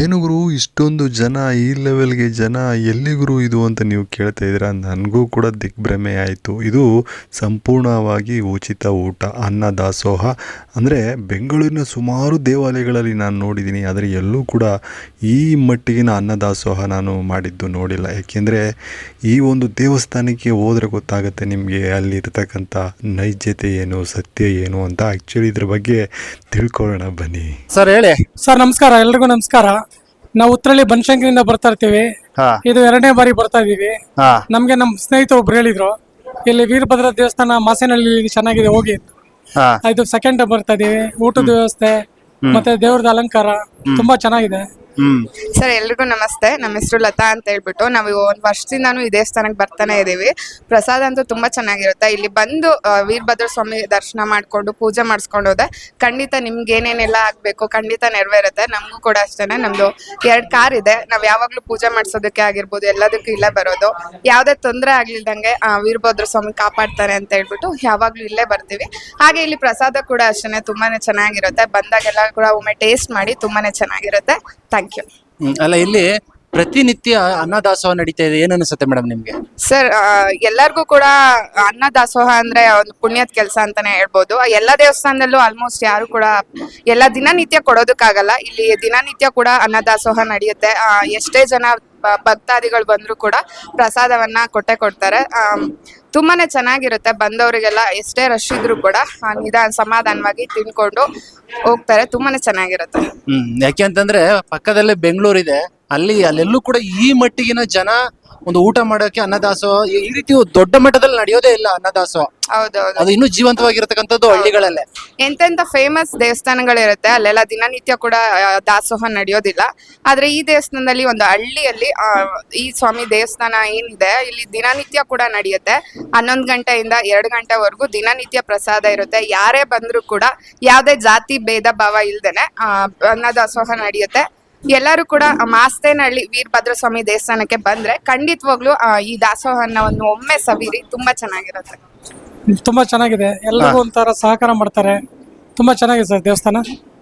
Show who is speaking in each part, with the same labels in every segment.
Speaker 1: ಏನು ಗುರು? ಇಷ್ಟೊಂದು ಜನ ಈ ಲೆವೆಲ್ಗೆ ಜನ ಎಲ್ಲಿ ಗುರು ಇದು ಅಂತ ನೀವು ಕೇಳ್ತಾ ಇದ್ದೀರಾ? ನನಗೂ ಕೂಡ ದಿಗ್ಭ್ರಮೆ ಆಯಿತು. ಇದು ಸಂಪೂರ್ಣವಾಗಿ ಉಚಿತ ಊಟ ಅನ್ನ ದಾಸೋಹ. ಅಂದರೆ ಬೆಂಗಳೂರಿನ ಸುಮಾರು ದೇವಾಲಯಗಳಲ್ಲಿ ನಾನು ನೋಡಿದ್ದೀನಿ. ಆದರೆ ಎಲ್ಲೂ ಕೂಡ ಈ ಮಟ್ಟಿಗಿನ ಅನ್ನ ದಾಸೋಹ ನಾನು ಮಾಡಿದ್ದು ನೋಡಿಲ್ಲ. ಯಾಕೆಂದರೆ ಈ ಒಂದು ದೇವಸ್ಥಾನಕ್ಕೆ ಹೋದರೆ ಗೊತ್ತಾಗುತ್ತೆ ನಿಮಗೆ ಅಲ್ಲಿರ್ತಕ್ಕಂಥ ನೈಜತೆ ಏನು ಸತ್ಯ ಏನು ಅಂತ. ಆ್ಯಕ್ಚುಲಿ ಇದ್ರ ಬಗ್ಗೆ ತಿಳ್ಕೊಳ್ಳೋಣ ಬನ್ನಿ.
Speaker 2: ಸರ್ ಹೇಳಿ.
Speaker 3: ಸರ್ ನಮಸ್ಕಾರ. ಎಲ್ರಿಗೂ ನಮಸ್ಕಾರ. ನಾವು ಉತ್ತರಳ್ಳಿ ಬನಶಂಕರಿಯಿಂದ ಬರ್ತಾ ಇರ್ತೀವಿ.
Speaker 2: ಹಾ.
Speaker 3: ಇದು ಎರಡನೇ ಬಾರಿ ಬರ್ತಾ ಇದೀವಿ.
Speaker 2: ಹಾ.
Speaker 3: ನಮ್ಗೆ ನಮ್ಮ ಸ್ನೇಹಿತರು ಒಬ್ರು ಹೇಳಿದ್ರು ಇಲ್ಲಿ ವೀರಭದ್ರ ದೇವಸ್ಥಾನ ಮಾಸೇನಹಳ್ಳಿ ಚೆನ್ನಾಗಿದೆ ಹೋಗಿ ಅಂತ.
Speaker 2: ಹಾ.
Speaker 3: ಇದು ಸೆಕೆಂಡ್ ಬರ್ತಾ ಇದೀವಿ. ಊಟದ ವ್ಯವಸ್ಥೆ ಮತ್ತೆ ದೇವ್ರದ ಅಲಂಕಾರ ತುಂಬಾ ಚೆನ್ನಾಗಿದೆ.
Speaker 4: ಸರ್, ಎಲ್ರಿಗೂ ನಮಸ್ತೆ. ನಮ್ಮ ಹೆಸರು ಲತಾ ಅಂತ ಹೇಳ್ಬಿಟ್ಟು ನಾವು ಒಂದು ವರ್ಷದಿಂದಾನು ಈ ದೇವಸ್ಥಾನಕ್ಕೆ ಬರ್ತಾನೆ ಇದೀವಿ ಪ್ರಸಾದ ಅಂತೂ ತುಂಬಾ ಚೆನ್ನಾಗಿರುತ್ತೆ. ಇಲ್ಲಿ ಬಂದು ವೀರಭದ್ರ ಸ್ವಾಮಿ ದರ್ಶನ ಮಾಡ್ಕೊಂಡು, ಪೂಜೆ ಮಾಡಿಸ್ಕೊಂಡು ಹೋದೆ ಖಂಡಿತ ನಿಮ್ಗೆ ಏನೇನೆಲ್ಲ ಆಗ್ಬೇಕು, ಖಂಡಿತ ನೆರವೇರುತ್ತೆ. ನಮಗೂ ಕೂಡ ಅಷ್ಟೇನೆ. ನಮ್ದು ಎರಡು ಕಾರ್ ಇದೆ. ನಾವು ಯಾವಾಗ್ಲೂ ಪೂಜೆ ಮಾಡಿಸೋದಕ್ಕೆ ಆಗಿರ್ಬೋದು, ಎಲ್ಲದಕ್ಕೂ ಇಲ್ಲೇ ಬರೋದು. ಯಾವುದೇ ತೊಂದರೆ ಆಗ್ಲಿಲ್ದಂಗೆ ವೀರಭದ್ರ ಸ್ವಾಮಿ ಕಾಪಾಡ್ತಾರೆ ಅಂತ ಹೇಳ್ಬಿಟ್ಟು ಯಾವಾಗ್ಲೂ ಇಲ್ಲೇ ಬರ್ತೀವಿ. ಹಾಗೆ ಇಲ್ಲಿ ಪ್ರಸಾದ ಕೂಡ ಅಷ್ಟೇ ತುಂಬಾನೇ ಚೆನ್ನಾಗಿರುತ್ತೆ. ಬಂದಾಗೆಲ್ಲ ಕೂಡ ಒಮ್ಮೆ ಟೇಸ್ಟ್ ಮಾಡಿ ತುಂಬಾನೇ ಚೆನ್ನಾಗಿರುತ್ತೆ. ಥ್ಯಾಂಕ್ ಯು
Speaker 2: ಅಲ್ಲ ಇಲ್ಲಿ ಪ್ರತಿನಿತ್ಯ ಅನ್ನದಾಸೋಹ ನಡೀತಾ ಇದೆ. ಏನು ಅನ್ಸುತ್ತೆ ಮೇಡಮ್ ನಿಮ್ಗೆ?
Speaker 4: ಸರ್ ಎಲ್ಲರಿಗೂ ಕೂಡ ಅನ್ನ ದಾಸೋಹ ಅಂದ್ರೆ ಒಂದು ಪುಣ್ಯದ ಕೆಲಸ ಅಂತಾನೆ ಹೇಳ್ಬೋದು. ಎಲ್ಲ ದೇವಸ್ಥಾನದಲ್ಲೂ ಆಲ್ಮೋಸ್ಟ್ ಯಾರು ಕೂಡ ಎಲ್ಲ ದಿನನಿತ್ಯ ಕೊಡೋದಕ್ಕಾಗಲ್ಲ. ಇಲ್ಲಿ ದಿನನಿತ್ಯ ಕೂಡ ಅನ್ನ ದಾಸೋಹ ನಡೆಯುತ್ತೆ. ಆ, ಎಷ್ಟೇ ಜನ ಭಕ್ತಾದಿಗಳು ಬಂದ್ರು ಕೂಡ ಪ್ರಸಾದವನ್ನ ಕೊಟ್ಟೆ ಕೊಡ್ತಾರೆ. ತುಂಬಾನೇ ಚೆನ್ನಾಗಿರುತ್ತೆ. ಬಂದವರಿಗೆಲ್ಲ ಎಷ್ಟೇ ರಶ್ ಇದ್ರು ಕೂಡ ನಿಧಾನ ಸಮಾಧಾನವಾಗಿ ತಿನ್ಕೊಂಡು ಹೋಗ್ತಾರೆ. ತುಂಬಾನೇ ಚೆನ್ನಾಗಿರುತ್ತೆ.
Speaker 2: ಹ್ಮ್, ಯಾಕೆ ಅಂತಂದ್ರೆ ಪಕ್ಕದಲ್ಲೇ ಬೆಂಗಳೂರು ಇದೆ ಅಲ್ಲಿ, ಅಲ್ಲೆಲ್ಲೂ ಕೂಡ ಈ ಮಟ್ಟಿಗಿನ ಜನ ಒಂದು ಊಟ ಮಾಡೋಕೆ ಅನ್ನದಾಸೋಹ ಈ ಈ ರೀತಿ ದೊಡ್ಡ ಮಟ್ಟದಲ್ಲಿ ನಡೆಯೋದೇ ಇಲ್ಲ ಅನ್ನದಾಸೋಹ
Speaker 4: ಹೌದೌದು.
Speaker 2: ಅದು ಇನ್ನೂ ಜೀವಂತವಾಗಿರ್ತಕ್ಕಂಥದ್ದು ಹಳ್ಳಿಗಳಲ್ಲೇ.
Speaker 4: ಎಂತೆಂತ ಫೇಮಸ್ ದೇವಸ್ಥಾನಗಳಿರುತ್ತೆ ಅಲ್ಲೆಲ್ಲ ದಿನನಿತ್ಯ ಕೂಡ ಆ, ದಾಸೋಹ ನಡೆಯೋದಿಲ್ಲ. ಆದ್ರೆ ಈ ದೇವಸ್ಥಾನದಲ್ಲಿ ಒಂದು ಹಳ್ಳಿಯಲ್ಲಿ ಆ, ಈ ಸ್ವಾಮಿ ದೇವಸ್ಥಾನ ಏನಿದೆ ಇಲ್ಲಿ ದಿನನಿತ್ಯ ಕೂಡ ನಡೆಯುತ್ತೆ. ಹನ್ನೊಂದು ಗಂಟೆಯಿಂದ ಎರಡು ಗಂಟೆವರೆಗೂ ದಿನನಿತ್ಯ ಪ್ರಸಾದ ಇರುತ್ತೆ. ಯಾರೇ ಬಂದ್ರು ಕೂಡ ಯಾವುದೇ ಜಾತಿ ಭೇದ ಭಾವ ಇಲ್ದೇನೆ ಆ, ಅನ್ನದಾಸೋಹ ನಡೆಯುತ್ತೆ. ಎಲ್ಲರೂ ಕೂಡ ಮಾಸ್ತೇನಹಳ್ಳಿ ವೀರಭದ್ರ ಸ್ವಾಮಿ ದೇವಸ್ಥಾನಕ್ಕೆ ಬಂದ್ರೆ ಖಂಡಿತವಾಗ್ಲೂ ಆ, ಈ ದಾಸೋಹನ ಒಂದು ಒಮ್ಮೆ ಸವಿರಿ ತುಂಬಾ ಚೆನ್ನಾಗಿರುತ್ತೆ.
Speaker 3: ತುಂಬಾ ಚೆನ್ನಾಗಿದೆ. ಎಲ್ಲರೂ ಒಂಥರ ಸಹಕಾರ ಮಾಡ್ತಾರೆ. ತುಂಬಾ ಚೆನ್ನಾಗಿದೆ ಸರ್ ದೇವಸ್ಥಾನ.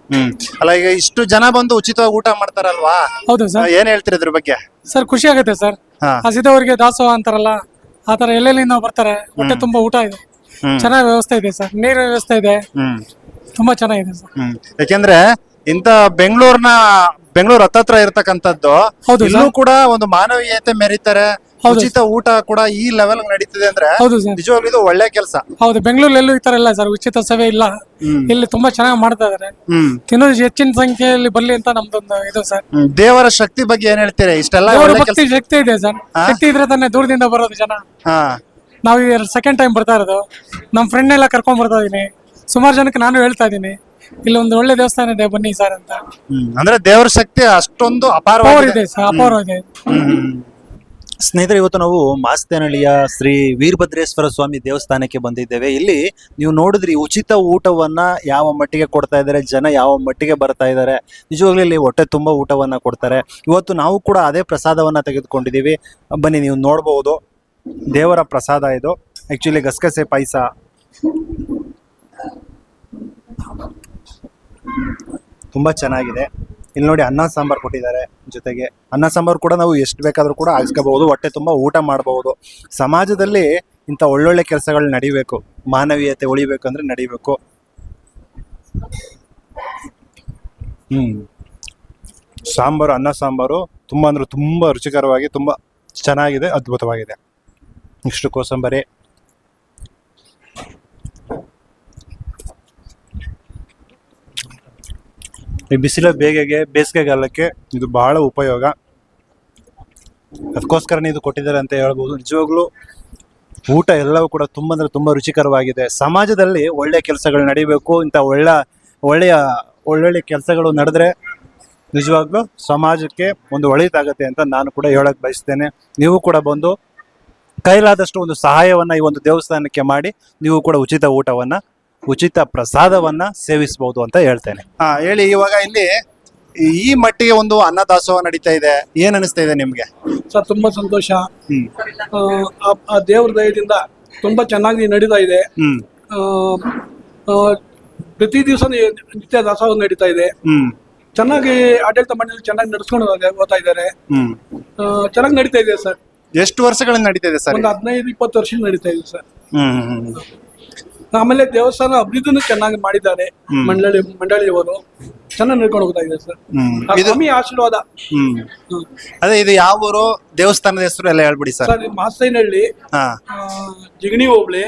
Speaker 2: ಹ್ಮ್. ಅಲ್ಲ ಈಗ ಇಷ್ಟು ಜನ ಬಂದು ಉಚಿತವಾಗಿ ಊಟ ಮಾಡ್ತಾರಲ್ವಾ?
Speaker 3: ಹೌದು ಸರ್.
Speaker 2: ಏನ್ ಹೇಳ್ತೀರಿ ಇದ್ರ ಬಗ್ಗೆ?
Speaker 3: ಸರ್ ಖುಷಿ ಆಗುತ್ತೆ ಸರ್.
Speaker 2: ಹಾ.
Speaker 3: ಹಸಿದವರಿಗೆ ದಾಸೋಹ ಅಂತಾರಲ್ಲ ಆ ತರ ಎಲ್ಲೆಲ್ಲಿಂದ ಬರ್ತಾರೆ ಹೊಟ್ಟೆ ತುಂಬಾ ಊಟ ಇದೆ.
Speaker 2: ಹ್ಮ್.
Speaker 3: ಚೆನ್ನಾಗಿ ವ್ಯವಸ್ಥೆ ಇದೆ ಸರ್. ನೀರಿನ ವ್ಯವಸ್ಥೆ ಇದೆ.
Speaker 2: ಹ್ಮ್.
Speaker 3: ತುಂಬಾ ಚೆನ್ನಾಗಿದೆ ಸರ್.
Speaker 2: ಹ್ಮ್. ಯಾಕೆಂದ್ರೆ ಇಂತ ಬೆಂಗಳೂರಿನ ಬೆಂಗಳೂರು ಹತ್ತತ್ರ ಇರತಕ್ಕಂಥದ್ದು.
Speaker 3: ಹೌದು
Speaker 2: ಇಲ್ಲೂ ಕೂಡ ಒಂದು ಮಾನವೀಯತೆ ಮೆರೀತಾರೆ. ಉಚಿತ ಊಟ ಕೂಡ ಈ ಲೆವೆಲ್ ನಡೀತದೆ ಅಂದ್ರೆ
Speaker 3: ಹೌದು ಸರ್.
Speaker 2: ನಿಜವಾಗ್ಲೂ ಇದು ಒಳ್ಳೆ ಕೆಲಸ.
Speaker 3: ಹೌದು ಬೆಂಗಳೂರಲ್ಲಿ ಎಲ್ಲೂ ಈ ತರ ಇಲ್ಲ ಸರ್. ಉಚಿತ ಸೇವೆ ಇಲ್ಲ. ಇಲ್ಲಿ ತುಂಬಾ ಚೆನ್ನಾಗಿ ಮಾಡ್ತಾ ಇದಾರೆ. ತಿನ್ನೋದು ಹೆಚ್ಚಿನ ಸಂಖ್ಯೆಯಲ್ಲಿ ಬರ್ಲಿ ಅಂತ ನಮ್ದೊಂದು ಇದು ಸರ್.
Speaker 2: ದೇವರ ಶಕ್ತಿ ಬಗ್ಗೆ ಏನ್ ಹೇಳ್ತೀರಿ? ಇಷ್ಟೆಲ್ಲ
Speaker 3: ದೇವರ ಭಕ್ತಿ ಶಕ್ತಿ ಇದೆ ಸರ್. ಶಕ್ತಿ ಇದ್ರೆ ತಾನೇ ದೂರದಿಂದ ಬರೋದು ಜನ.
Speaker 2: ಹಾ.
Speaker 3: ನಾವು ಸೆಕೆಂಡ್ ಟೈಮ್ ಬರ್ತಾ ಇರೋದು. ನಮ್ ಫ್ರೆಂಡ್ ಎಲ್ಲ ಕರ್ಕೊಂಡ್ ಬರ್ತಾ ಇದೀನಿ. ಸುಮಾರು ಜನಕ್ಕೆ ನಾನು ಹೇಳ್ತಾ ಇದ್ದೀನಿ ಇಲ್ಲಿ ಒಂದು ಒಳ್ಳೆ ದೇವಸ್ಥಾನ ಇದೆ ಬನ್ನಿ ಸರ್ ಅಂತ.
Speaker 2: ಹ್ಮ್. ಅಂದ್ರೆ ದೇವರ ಶಕ್ತಿ ಅಷ್ಟೊಂದು
Speaker 3: ಪವರ್
Speaker 2: ಅಪಾರವಾಗಿದೆ
Speaker 3: ಇದೆ ಸರ್ ಅಪಾರ ಇದೆ
Speaker 5: ಸ್ನೇಹಿತರೆ ಇವತ್ತು ನಾವು ಮಾಸ್ತೇನಹಳ್ಳಿಯ ಶ್ರೀ ವೀರಭದ್ರೇಶ್ವರ ಸ್ವಾಮಿ ದೇವಸ್ಥಾನಕ್ಕೆ ಬಂದಿದ್ದೇವೆ. ಇಲ್ಲಿ ನೀವು ನೋಡಿದ್ರಿ ಉಚಿತ ಊಟವನ್ನ ಯಾವ ಮಟ್ಟಿಗೆ ಕೊಡ್ತಾ ಇದ್ದಾರೆ ಜನ ಯಾವ ಮಟ್ಟಿಗೆ ಬರ್ತಾ ಇದ್ದಾರೆ. ನಿಜವಾಗ್ಲೂ ಇಲ್ಲಿ ಹೊಟ್ಟೆ ತುಂಬ ಊಟವನ್ನ ಕೊಡ್ತಾರೆ. ಇವತ್ತು ನಾವು ಕೂಡ ಅದೇ ಪ್ರಸಾದವನ್ನ ತೆಗೆದುಕೊಂಡಿದ್ದೀವಿ. ಬನ್ನಿ ನೀವು ನೋಡಬಹುದು ದೇವರ ಪ್ರಸಾದ ಇದು. ಆಕ್ಚುಲಿ ಗಸಗಸೆ ಪಾಯಸ. ತುಂಬಾ ಚೆನ್ನಾಗಿದೆ. ಇಲ್ಲಿ ನೋಡಿ ಅನ್ನ ಸಾಂಬಾರ್ ಕೊಟ್ಟಿದ್ದಾರೆ ಜೊತೆಗೆ. ಅನ್ನ ಸಾಂಬಾರ್ ಕೂಡ ನಾವು ಎಷ್ಟು ಬೇಕಾದರೂ ಕೂಡ ಹಾಕ್ಸ್ಕೋಬಹುದು ಹೊಟ್ಟೆ ತುಂಬಾ ಊಟ ಮಾಡಬಹುದು. ಸಮಾಜದಲ್ಲಿ ಇಂಥ ಒಳ್ಳೊಳ್ಳೆ ಕೆಲಸಗಳು ನಡಿಬೇಕು. ಮಾನವೀಯತೆ ಉಳಿಬೇಕು ಅಂದರೆ ನಡಿಬೇಕು. ಹ್ಞೂ ಸಾಂಬಾರು, ಅನ್ನ ಸಾಂಬಾರು ತುಂಬ ಅಂದರೆ ತುಂಬಾ ರುಚಿಕರವಾಗಿ ತುಂಬಾ ಚೆನ್ನಾಗಿದೆ, ಅದ್ಭುತವಾಗಿದೆ. ಇಷ್ಟು ಕೋಸಂಬರಿ. ಈ ಬಿಸಿಲ ಬೇಗೆಗೆ ಬೇಸಿಗೆಗಾಲಕ್ಕೆ ಇದು ಬಹಳ ಉಪಯೋಗ. ಅದಕ್ಕೋಸ್ಕರನೇ ಇದು ಕೊಟ್ಟಿದ್ದಾರೆ ಅಂತ ಹೇಳ್ಬೋದು. ನಿಜವಾಗ್ಲೂ ಊಟ ಎಲ್ಲವೂ ಕೂಡ ತುಂಬ ಅಂದರೆ ತುಂಬ ರುಚಿಕರವಾಗಿದೆ. ಸಮಾಜದಲ್ಲಿ ಒಳ್ಳೆ ಕೆಲಸಗಳು ನಡಿಬೇಕು, ಇಂಥ ಒಳ್ಳೆ, ಒಳ್ಳೆಯ, ಒಳ್ಳೊಳ್ಳೆ ಕೆಲಸಗಳು ನಡೆದ್ರೆ ನಿಜವಾಗ್ಲೂ ಸಮಾಜಕ್ಕೆ ಒಂದು ಒಳಿತಾಗತ್ತೆ ಅಂತ ನಾನು ಕೂಡ ಹೇಳಕ್ ಬಯಸ್ತೇನೆ. ನೀವು ಕೂಡ ಬಂದು ಕೈಲಾದಷ್ಟು ಒಂದು ಸಹಾಯವನ್ನ ಈ ಒಂದು ದೇವಸ್ಥಾನಕ್ಕೆ ಮಾಡಿ, ನೀವು ಕೂಡ ಉಚಿತ ಊಟವನ್ನ ಉಚಿತ ಪ್ರಸಾದವನ್ನ ಸೇವಿಸಬಹುದು ಅಂತ ಹೇಳ್ತೇನೆ.
Speaker 2: ಹಾ ಹೇಳಿ ಇವಾಗ ಇಲ್ಲಿ ಈ ಮಟ್ಟಿಗೆ ಒಂದು ಅನ್ನದಾಸೋಹ ನಡೀತಾ ಇದೆ. ಏನ್ ಅನಿಸ್ತಾ ಇದೆ ನಿಮ್ಗೆ?
Speaker 6: ಸರ್ ತುಂಬಾ ಸಂತೋಷ.
Speaker 2: ಹ್ಮ್.
Speaker 6: ಆ, ಆ- ಆ ದೇವ್ರ ದಯದಿಂದ ತುಂಬಾ ಚೆನ್ನಾಗಿ ನಡೀತಾ ಇದೆ.
Speaker 2: ಹ್ಮ್.
Speaker 6: ಆ, ಆ, ಪ್ರತಿ ದಿವಸ ನಿತ್ಯ ದಾಸೋಹ ನಡೀತಾ ಇದೆ.
Speaker 2: ಹ್ಮ್.
Speaker 6: ಚೆನ್ನಾಗಿ ಆಡಳಿತ ಮಂಡಳಿ ಚೆನ್ನಾಗಿ ನಡೆಸ್ಕೊಂಡು ಹೋಗ್ತಾ ಇದ್ದಾರೆ.
Speaker 5: ಹ್ಮ್.
Speaker 6: ಆ, ಚೆನ್ನಾಗಿ ನಡೀತಾ ಇದೆ ಸರ್.
Speaker 5: ಎಷ್ಟು ವರ್ಷಗಳಿಂದ ಇದೆ ಸರ್
Speaker 6: ಒಂದು ಹದಿನೈದು ಇಪ್ಪತ್ತು ವರ್ಷ ನಡೀತಾ ಇದೆ ಸರ್.
Speaker 5: ಹ್ಮ್ ಹ್ಮ್ ಹ್ಮ್.
Speaker 6: ಆಮೇಲೆ ದೇವಸ್ಥಾನ ಅಭಿವೃದ್ಧಿನೂ ಚೆನ್ನಾಗಿ ಮಾಡಿದ್ದಾರೆ. ಮಂಡಳಿ ಮಂಡಳಿಯವರು. ಚೆನ್ನಾಗಿ ನಡ್ಕೊಂಡು ಹೋಗ್ತಾ ಇದೆ ಸರ್ ಆ ಸ್ವಾಮಿ ಆಶೀರ್ವಾದ.
Speaker 5: ಹ್ಮ್. ಅದೇ ಇದು ಯಾವ ಊರು? ದೇವಸ್ಥಾನದ ಹೆಸರು ಎಲ್ಲ ಹೇಳ್ಬಿಡಿ ಸರ್.
Speaker 6: ಸರ್
Speaker 5: ಹಾ.
Speaker 6: ಆ, ಜಿಗಣಿ ಹೋಬಳಿ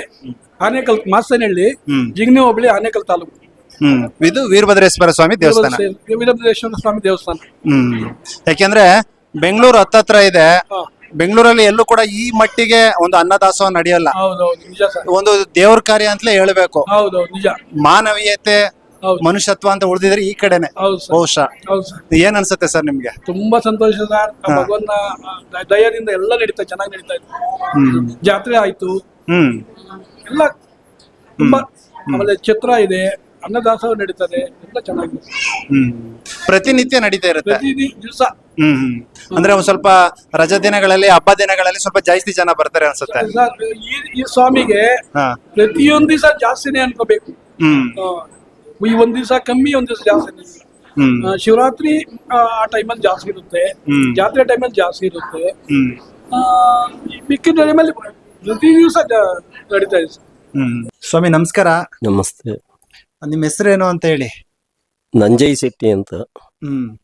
Speaker 6: ಆನೇಕಲ್ ಮಾಸ್ತೈನಹಳ್ಳಿ
Speaker 5: ಹ್ಮ್.
Speaker 6: ಜಿಗಣಿ ಹೋಬಳಿ ಆನೇಕಲ್ ತಾಲೂಕು.
Speaker 5: ಹ್ಮ್. ಇದು ವೀರಭದ್ರೇಶ್ವರ ಸ್ವಾಮಿ ದೇವಸ್ಥಾನ.
Speaker 6: ವೀರಭದ್ರೇಶ್ವರ ಸ್ವಾಮಿ ದೇವಸ್ಥಾನ.
Speaker 5: ಹ್ಮ್. ಯಾಕೆಂದ್ರೆ ಬೆಂಗಳೂರು ಹತ್ತತ್ರ ಇದೆ.
Speaker 6: ಹಾ.
Speaker 5: ಬೆಂಗಳೂರಲ್ಲಿ ಎಲ್ಲೂ ಕೂಡ ಈ ಮಟ್ಟಿಗೆ ಒಂದು ಅನ್ನದಾಸೋಹ ನಡೆಯಲ್ಲ.
Speaker 6: ಹೌದೌದು ನಿಜ ಸರ್.
Speaker 5: ಒಂದು ದೇವ್ರ ಕಾರ್ಯ ಅಂತಲೇ ಹೇಳ್ಬೇಕು.
Speaker 6: ಹೌದೌದು ನಿಜ.
Speaker 5: ಮಾನವೀಯತೆ
Speaker 6: ಹೌದು.
Speaker 5: ಮನುಷ್ಯತ್ವ ಅಂತ ಉಳಿದಿದ್ರೆ ಈ ಕಡೆನೆ.
Speaker 6: ಹೌದು ಸರ್.
Speaker 5: ಬಹುಶಃ.
Speaker 6: ಹೌದು ಸರ್.
Speaker 5: ಏನ್ ಅನ್ಸುತ್ತೆ ಸರ್ ನಿಮ್ಗೆ?
Speaker 6: ತುಂಬಾ ಸಂತೋಷ ಸರ್. ಆ ದಯದಿಂದ ಎಲ್ಲ ನಡೀತಾ ಚೆನ್ನಾಗಿ ನಡೀತಾ ಇತ್ತು
Speaker 5: ಹ್ಮ್.
Speaker 6: ಜಾತ್ರೆ ಆಯ್ತು.
Speaker 5: ಹ್ಮ್.
Speaker 6: ಎಲ್ಲ ತುಂಬಾ ಆಮೇಲೆ ಚಿತ್ರ ಇದೆ. ಅನ್ನದಾಸೋಹ ನಡೀತದೆ ಎಲ್ಲ ಚೆನ್ನಾಗಿದೆ.
Speaker 5: ಹ್ಮ್. ಪ್ರತಿನಿತ್ಯ ನಡೀತಾ ಇರುತ್ತೆ.
Speaker 6: ಪ್ರತಿ ದಿವಸ.
Speaker 5: ಹ್ಮ್ ಹ್ಮ್. ಅಂದ್ರೆ ಒಂದ್ ಸ್ವಲ್ಪ ರಜಾ ದಿನಗಳಲ್ಲಿ ಹಬ್ಬ ದಿನಗಳಲ್ಲಿ ಸ್ವಲ್ಪ ಜಾಸ್ತಿ ಜನ ಬರ್ತಾರೆ ಅನ್ಸುತ್ತೆ.
Speaker 6: ಈ ಈ ಸ್ವಾಮಿಗೆ
Speaker 5: ಹಾ.
Speaker 6: ಪ್ರತಿಯೊಂದ್ ದಿವಸ ಜಾಸ್ತಿನೇ ಅನ್ಕೋಬೇಕು.
Speaker 5: ಹ್ಮ್.
Speaker 6: ಆ, ಈ ಒಂದ್ ದಿವಸ ಕಮ್ಮಿ ಒಂದ್ ದಿವಸ ಜಾಸ್ತಿ
Speaker 5: ಹ್ಮ್.
Speaker 6: ಶಿವರಾತ್ರಿ ಆ ಟೈಮಲ್ಲಿ ಜಾಸ್ತಿ ಇರುತ್ತೆ.
Speaker 5: ಹ್ಮ್.
Speaker 6: ಜಾತ್ರೆ ಟೈಮಲ್ಲಿ ಜಾಸ್ತಿ ಇರುತ್ತೆ.
Speaker 5: ಹ್ಮ್.
Speaker 6: ಆ, ಈ ಮಿಕ್ಕಿದ ಟೈಮಲ್ಲಿ ಪ್ರತಿ ದಿವಸ ನಡೀತಾ ಇದೆ
Speaker 5: ಸ್ವಾಮಿ ನಮಸ್ಕಾರ.
Speaker 7: ನಮಸ್ತೆ.
Speaker 5: ನಿಮ್ಮ ಹೆಸರೇನು ಅಂತ ಹೇಳಿ.
Speaker 7: ನಂಜಯ್ ಶೆಟ್ಟಿ ಅಂತ.
Speaker 5: ಹ್ಮ್.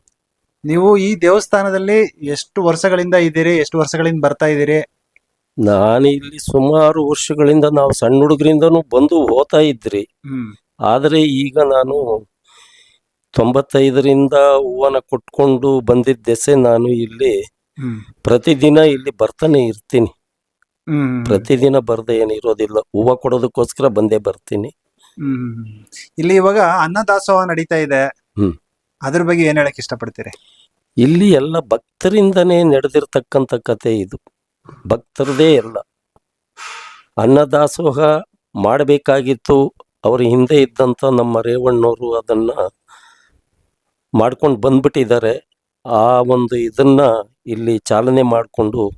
Speaker 5: ನೀವು ಈ ದೇವಸ್ಥಾನದಲ್ಲಿ ಎಷ್ಟು ವರ್ಷಗಳಿಂದ ಇದ್ದೀರಿ ಎಷ್ಟು ವರ್ಷಗಳಿಂದ ಬರ್ತಾ ಇದ್ದೀರಿ?
Speaker 7: ನಾನು ಇಲ್ಲಿ ಸುಮಾರು ವರ್ಷಗಳಿಂದ ನಾವು ಸಣ್ಣ ಹುಡುಗರಿಂದನೂ ಬಂದು ಹೋತಾ ಇದ್ರಿ.
Speaker 5: ಹ್ಮ್.
Speaker 7: ಆದರೆ ಈಗ ನಾನು ತೊಂಬತ್ತೈದರಿಂದ ಹೂವನ ಕೊಟ್ಕೊಂಡು ಬಂದಿದ್ದೆಸೆ ನಾನು ಇಲ್ಲಿ
Speaker 5: ಹ್ಮ್.
Speaker 7: ಪ್ರತಿದಿನ ಇಲ್ಲಿ ಬರ್ತಾನೆ ಇರ್ತೀನಿ.
Speaker 5: ಹ್ಮ್.
Speaker 7: ಪ್ರತಿದಿನ ಬರ್ದೆ ಏನಿರೋದಿಲ್ಲ. ಹೂವು ಕೊಡೋದಕ್ಕೋಸ್ಕರ ಬಂದೇ ಬರ್ತೀನಿ.
Speaker 5: ಹ್ಮ್. ಇಲ್ಲಿ ಇವಾಗ ಅನ್ನದಾಸೋಹ ನಡೀತಾ ಇದೆ.
Speaker 7: ಹ್ಮ್.
Speaker 5: ಅದ್ರ ಬಗ್ಗೆ ಏನ್ ಹೇಳಕ್ ಇಷ್ಟಪಡ್ತೀರಿ?
Speaker 7: ಇಲ್ಲಿ ಎಲ್ಲ ಭಕ್ತರಿಂದನೇ ನಡೆದಿರ್ತಕ್ಕಂಥ ಕತೆ ಇದು. ಭಕ್ತರದೇ ಎಲ್ಲ. ಅನ್ನದಾಸೋಹ ಮಾಡಬೇಕಾಗಿತ್ತು. ಅವ್ರ ಹಿಂದೆ ಇದ್ದಂಥ ನಮ್ಮ ರೇವಣ್ಣವರು ಅದನ್ನ ಮಾಡ್ಕೊಂಡು ಬಂದ್ಬಿಟ್ಟಿದ್ದಾರೆ. ಆ ಒಂದು ಇದನ್ನ ಇಲ್ಲಿ ಚಾಲನೆ ಮಾಡಿಕೊಂಡು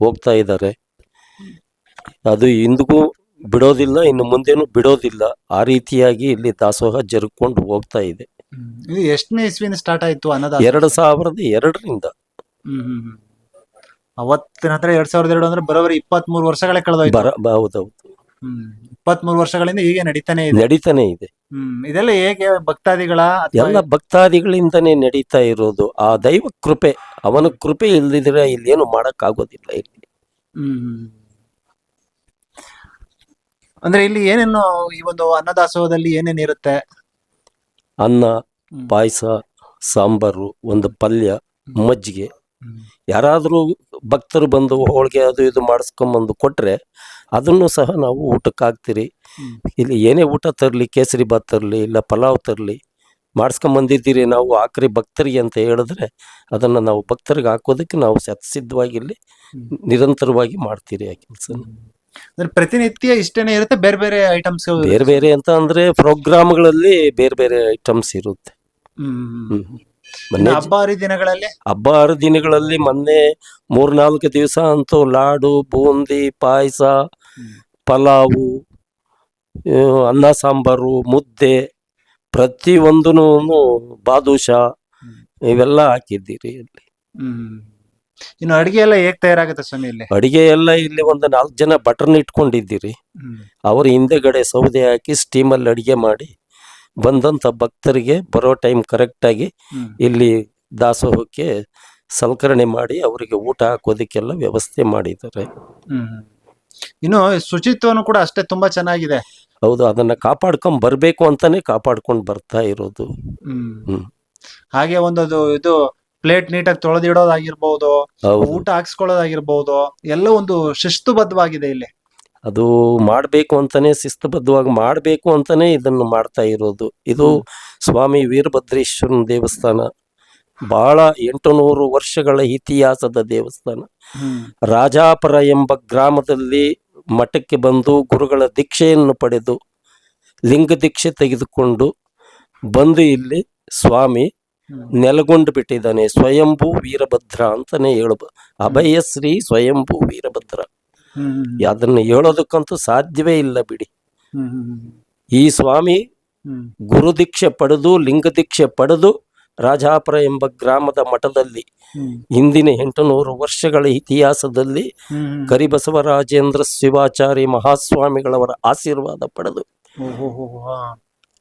Speaker 7: ಹೋಗ್ತಾ ಇದ್ದಾರೆ. ಅದು ಇಂದಿಗೂ ಬಿಡೋದಿಲ್ಲ ಇನ್ನು ಮುಂದೇನು ಬಿಡೋದಿಲ್ಲ. ಆ ರೀತಿಯಾಗಿ ಇಲ್ಲಿ ದಾಸೋಹ ಜರುಗ್ಕೊಂಡು ಹೋಗ್ತಾ ಇದೆ.
Speaker 5: ಇದು ಎಷ್ಟನೇ ಇಸ್ವಿನ ಸ್ಟಾರ್ಟ್ ಆಯ್ತು ಅನ್ನೋದು
Speaker 7: ಎರಡು ಸಾವಿರದ ಎರಡರಿಂದ.
Speaker 5: ಹ್ಮ್ ಹ್ಮ್ ಹ್ಮ್. ಅವತ್ತಿನ ಹತ್ರ ಎರಡ್ ಸಾವಿರದ ಎರಡು ಅಂದ್ರೆ ಬರೋಬ್ಬರಿ ಇಪ್ಪತ್ತ್ ಮೂರು ವರ್ಷಗಳೇ ಕಳೆದೋಯ್ತು.
Speaker 7: ಬರ ಹೌದೌದು
Speaker 5: ಹ್ಮ್. ಇಪ್ಪತ್ತ್ ಮೂರು ವರ್ಷಗಳಿಂದ ಹೀಗೆ ನಡೀತಾನೆ ಇದೆ.
Speaker 7: ನಡೀತಾನೆ ಇದೆ.
Speaker 5: ಹ್ಮ್. ಇದೆಲ್ಲ ಹೇಗೆ ಭಕ್ತಾದಿಗಳ ಅಥವಾ
Speaker 7: ಎಲ್ಲ ಭಕ್ತಾದಿಗಳಿಂದನೇ ನಡೀತಾ ಇರೋದು. ಆ ದೈವ ಕೃಪೆ ಅವನ ಕೃಪೆ ಇಲ್ದಿದ್ರೆ ಇಲ್ಲೇನು ಮಾಡಕ್ ಆಗೋದಿಲ್ಲ ಇಲ್ಲಿ
Speaker 5: ಹ್ಮ್ ಹ್ಮ್. ಅಂದ್ರೆ ಇಲ್ಲಿ ಏನೇನು ಈ ಒಂದು ಅನ್ನದಾಸೋಹದಲ್ಲಿ ಏನೇನು ಇರುತ್ತೆ?
Speaker 7: ಅನ್ನ ಪಾಯಸ ಸಾಂಬಾರು ಒಂದು ಪಲ್ಯ ಮಜ್ಜಿಗೆ. ಯಾರಾದರೂ ಭಕ್ತರು ಬಂದು ಹೋಳಿಗೆ ಅದು ಇದು ಮಾಡಿಸ್ಕೊಂಬಂದು ಕೊಟ್ಟರೆ ಅದನ್ನು ಸಹ ನಾವು ಊಟಕ್ಕೆ ಹಾಕ್ತೀರಿ ಇಲ್ಲಿ ಏನೇ ಊಟ ತರಲಿ ಕೇಸರಿ ಬಾತ್ ತರಲಿ ಇಲ್ಲ ಪಲಾವ್ ತರಲಿ ಮಾಡಿಸ್ಕೊಂಬಂದಿದ್ದೀರಿ ನಾವು ಆಕ್ರಿ ಭಕ್ತರಿಗೆ ಅಂತ ಹೇಳಿದ್ರೆ ಅದನ್ನು ನಾವು ಭಕ್ತರಿಗೆ ಹಾಕೋದಕ್ಕೆ ನಾವು ಸತ್ಸಿದ್ಧವಾಗಿ ಇಲ್ಲಿ ನಿರಂತರವಾಗಿ ಮಾಡ್ತೀರಿ ಆ ಕೆಲಸ
Speaker 5: ಅಂದ್ರೆ ಪ್ರತಿನಿತ್ಯ ಇಷ್ಟೇನೆ ಇರುತ್ತೆ ಬೇರೆ ಬೇರೆ ಐಟಮ್ಸ್
Speaker 7: ಬೇರೆ ಬೇರೆ ಅಂತ ಅಂದ್ರೆ ಪ್ರೋಗ್ರಾಮ್ಗಳಲ್ಲಿ ಬೇರೆ ಬೇರೆ ಐಟಮ್ಸ್ ಇರುತ್ತೆ ಹ್ಮ್. ಮೊನ್ನೆ
Speaker 5: ಹಬ್ಬ ಹರಿದಿನಗಳಲ್ಲಿ
Speaker 7: ಹಬ್ಬ ಹರಿದಿನಗಳಲ್ಲಿ ಮೊನ್ನೆ ಮೂರ್ನಾಲ್ಕು ದಿವಸ ಅಂತೂ ಲಾಡು ಬೂಂದಿ ಪಾಯಸ.
Speaker 5: ಪಲಾವು
Speaker 7: ಆ, ಅನ್ನ ಸಾಂಬಾರು ಮುದ್ದೆ ಪ್ರತಿಯೊಂದೂ ಬಾದುಷ. ಇವೆಲ್ಲ ಹಾಕಿದ್ದೀರಿ ಇಲ್ಲಿ
Speaker 5: ಹ್ಮ್ ಇನ್ನು ಅಡಿಗೆ ಎಲ್ಲ ಹೇಗೆ ತಯಾರಾಗುತ್ತೆ ಸ್ವಾಮಿ ಇಲ್ಲಿ
Speaker 7: ಅಡಿಗೆ ಎಲ್ಲ ಇಲ್ಲಿ ಒಂದು ನಾಲ್ಕು ಜನ ಬಟರ್ನ ಇಟ್ಕೊಂಡಿದ್ದೀರಿ
Speaker 5: ಹ್ಮ್.
Speaker 7: ಅವ್ರ ಹಿಂದೆಗಡೆ ಸೌದೆ ಹಾಕಿ ಸ್ಟೀಮಲ್ಲಿ ಅಡಿಗೆ ಮಾಡಿ ಬಂದಂಥ ಭಕ್ತರಿಗೆ ಬರೋ ಟೈಮ್ ಕರೆಕ್ಟಾಗಿ
Speaker 5: ಹ್ಮ್.
Speaker 7: ಇಲ್ಲಿ ದಾಸೋಹಕ್ಕೆ ಸಲಕರಣೆ ಮಾಡಿ ಅವರಿಗೆ ಊಟ ಹಾಕೋದಕ್ಕೆಲ್ಲ ವ್ಯವಸ್ಥೆ ಮಾಡಿದ್ದಾರೆ
Speaker 5: ಹ್ಮ್. ಇನ್ನು ಶುಚಿತ್ವನು ಕೂಡ ಅಷ್ಟೇ ತುಂಬಾ ಚೆನ್ನಾಗಿದೆ
Speaker 7: ಹೌದು ಅದನ್ನ ಕಾಪಾಡ್ಕೊಂಡ್ ಬರ್ಬೇಕು ಅಂತಾನೆ ಕಾಪಾಡ್ಕೊಂಡು ಬರ್ತಾ ಇರೋದು
Speaker 5: ಹ್ಮ್.
Speaker 7: ಹ್ಮ್.
Speaker 5: ಹಾಗೆ ಒಂದದು ಇದು ಪ್ಲೇಟ್ ನೀಟಾಗಿ ತೊಳೆದಿಡೋದಾಗಿರ್ಬೋದು
Speaker 7: ಹೌದು.
Speaker 5: ಊಟ ಹಾಕ್ಸ್ಕೊಳ್ಳೋದಾಗಿರ್ಬೋದು ಎಲ್ಲ ಒಂದು ಶಿಸ್ತುಬದ್ಧವಾಗಿದೆ ಇಲ್ಲಿ.
Speaker 7: ಅದು ಮಾಡಬೇಕು ಅಂತಾನೆ ಶಿಸ್ತುಬದ್ಧವಾಗಿ ಮಾಡಬೇಕು ಅಂತಾನೆ ಇದನ್ನು ಮಾಡ್ತಾ ಇರೋದು. ಇದು ಸ್ವಾಮಿ ವೀರಭದ್ರೇಶ್ವರನ ದೇವಸ್ಥಾನ. ಬಹಳ ಎಂಟು ನೂರು ವರ್ಷಗಳ ಇತಿಹಾಸದ ದೇವಸ್ಥಾನ. ರಾಜಾಪುರ ಎಂಬ ಗ್ರಾಮದಲ್ಲಿ ಮಠಕ್ಕೆ ಬಂದು ಗುರುಗಳ ದೀಕ್ಷೆಯನ್ನು ಪಡೆದು ಲಿಂಗ ದೀಕ್ಷೆ ತೆಗೆದುಕೊಂಡು ಬಂದು ಇಲ್ಲಿ ಸ್ವಾಮಿ ನೆಲಗೊಂಡು ಬಿಟ್ಟಿದ್ದಾನೆ ಸ್ವಯಂಭೂ ವೀರಭದ್ರ ಅಂತಾನೆ ಹೇಳಬಹುದು ಅಭಯ ಶ್ರೀ ಸ್ವಯಂಭೂ ವೀರಭದ್ರ. ಅದನ್ನು ಹೇಳೋದಕ್ಕಂತೂ ಸಾಧ್ಯವೇ ಇಲ್ಲ ಬಿಡಿ. ಈ ಸ್ವಾಮಿ ಗುರು ದೀಕ್ಷೆ ಪಡೆದು ಲಿಂಗ ದೀಕ್ಷೆ ಪಡೆದು ರಾಜಾಪುರ ಎಂಬ ಗ್ರಾಮದ ಮಠದಲ್ಲಿ. ಹಿಂದಿನ ಎಂಟುನೂರು ವರ್ಷಗಳ ಇತಿಹಾಸದಲ್ಲಿ. ಕರಿಬಸವರಾಜೇಂದ್ರ ಶಿವಾಚಾರಿ ಮಹಾಸ್ವಾಮಿಗಳವರ ಆಶೀರ್ವಾದ ಪಡೆದು.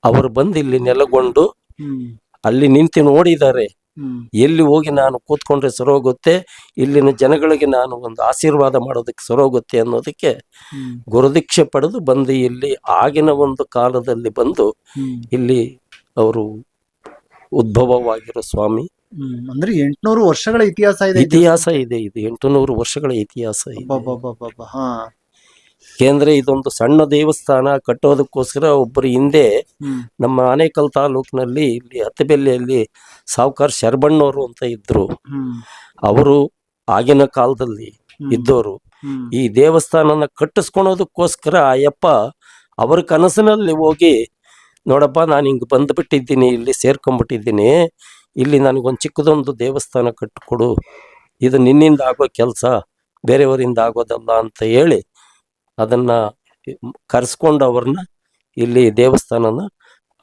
Speaker 7: ಅವರು ಬಂದು ಇಲ್ಲಿ ನೆಲೆಗೊಂಡು ಅಲ್ಲಿ ನಿಂತು ನೋಡಿದ್ದಾರೆ ಎಲ್ಲಿ ಹೋಗಿ ನಾನು ಕೂತ್ಕೊಂಡ್ರೆ ಸರೋಗುತ್ತೆ ಇಲ್ಲಿನ ಜನಗಳಿಗೆ ನಾನು ಒಂದು ಆಶೀರ್ವಾದ ಮಾಡೋದಕ್ಕೆ ಸರೋಗುತ್ತೆ ಅನ್ನೋದಕ್ಕೆ ಗುರುದೀಕ್ಷೆ ಪಡೆದು ಬಂದು ಇಲ್ಲಿ ಆಗಿನ ಒಂದು ಕಾಲದಲ್ಲಿ ಬಂದು ಇಲ್ಲಿ ಅವರು ಉದ್ಭವವಾಗಿರೋ ಸ್ವಾಮಿ.
Speaker 5: ಅಂದ್ರೆ ಎಂಟುನೂರು ವರ್ಷಗಳ ಇತಿಹಾಸ ಇದೆ
Speaker 7: ಇತಿಹಾಸ ಇದೆ ಇದು. ಎಂಟುನೂರು ವರ್ಷಗಳ ಇತಿಹಾಸ ಇದೆ. ಏಕೆಂದ್ರೆ ಇದೊಂದು ಸಣ್ಣ ದೇವಸ್ಥಾನ ಕಟ್ಟೋದಕ್ಕೋಸ್ಕರ ಒಬ್ಬರು ಹಿಂದೆ ನಮ್ಮ ಆನೇಕಲ್ ತಾಲೂಕಿನಲ್ಲಿ ಇಲ್ಲಿ ಅತ್ತಬೆಲ್ಲೆಯಲ್ಲಿ ಸಾವುಕಾರ್ ಶರಬಣ್ಣವರು ಅಂತ ಇದ್ರು. ಅವರು ಆಗಿನ ಕಾಲದಲ್ಲಿ ಇದ್ದವರು ಈ ದೇವಸ್ಥಾನನ ಕಟ್ಟಿಸ್ಕೊಳೋದಕ್ಕೋಸ್ಕರ ಅಯ್ಯಪ್ಪ ಅವ್ರ ಕನಸಿನಲ್ಲಿ ಹೋಗಿ ನೋಡಪ್ಪ ನಾನು ಹಿಂಗೆ ಬಂದ್ಬಿಟ್ಟಿದ್ದೀನಿ ಇಲ್ಲಿ ಸೇರ್ಕೊಂಡ್ಬಿಟ್ಟಿದ್ದೀನಿ ಇಲ್ಲಿ ನನಗೊಂದು ಚಿಕ್ಕದೊಂದು ದೇವಸ್ಥಾನ ಕಟ್ಟಿಕೊಡು ಇದು ನಿನ್ನಿಂದ ಆಗೋ ಕೆಲಸ ಬೇರೆಯವರಿಂದ ಆಗೋದಲ್ಲ ಅಂತ ಹೇಳಿ ಅದನ್ನ ಕರೆಸ್ಕೊಂಡು ಅವ್ರನ್ನ ಇಲ್ಲಿ ದೇವಸ್ಥಾನನ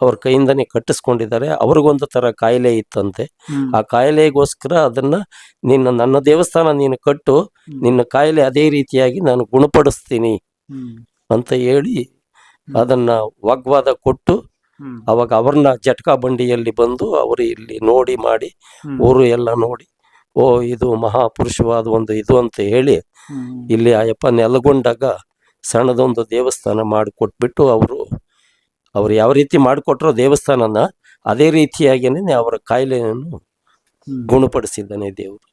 Speaker 7: ಅವ್ರ ಕೈಯಿಂದನೇ ಕಟ್ಟಿಸ್ಕೊಂಡಿದ್ದಾರೆ. ಅವ್ರಿಗೊಂದು ತರ ಕಾಯಿಲೆ ಇತ್ತಂತೆ. ಆ ಕಾಯಿಲೆಗೋಸ್ಕರ ಅದನ್ನ ನಿನ್ನ ನನ್ನ ದೇವಸ್ಥಾನ ನೀನು ಕಟ್ಟು ನಿನ್ನ ಕಾಯಿಲೆ ಅದೇ ರೀತಿಯಾಗಿ ನಾನು ಗುಣಪಡಿಸ್ತೀನಿ ಅಂತ ಹೇಳಿ ಅದನ್ನ ವಾಗ್ವಾದ ಕೊಟ್ಟು ಅವಾಗ ಅವ್ರನ್ನ ಜಟ್ಕಾ ಬಂಡಿಯಲ್ಲಿ ಬಂದು ಅವರು ಇಲ್ಲಿ ನೋಡಿ ಮಾಡಿ ಊರು ಎಲ್ಲ ನೋಡಿ ಓ ಇದು ಮಹಾಪುರುಷವಾದ ಒಂದು ಇದು ಅಂತ ಹೇಳಿ ಇಲ್ಲಿ ಅಯ್ಯಪ್ಪ ನೆಲಗೊಂಡಾಗ ಸಣ್ಣದೊಂದು ದೇವಸ್ಥಾನ ಮಾಡಿಕೊಟ್ಬಿಟ್ಟು ಅವರು ಅವ್ರು ಯಾವ ರೀತಿ ಮಾಡಿಕೊಟ್ರೋ ದೇವಸ್ಥಾನನ ಅದೇ ರೀತಿಯಾಗಿನೇ ಅವರ ಕಾಯಿಲೆಯನ್ನು ಗುಣಪಡಿಸಿದ್ದಾನೆ ದೇವರು.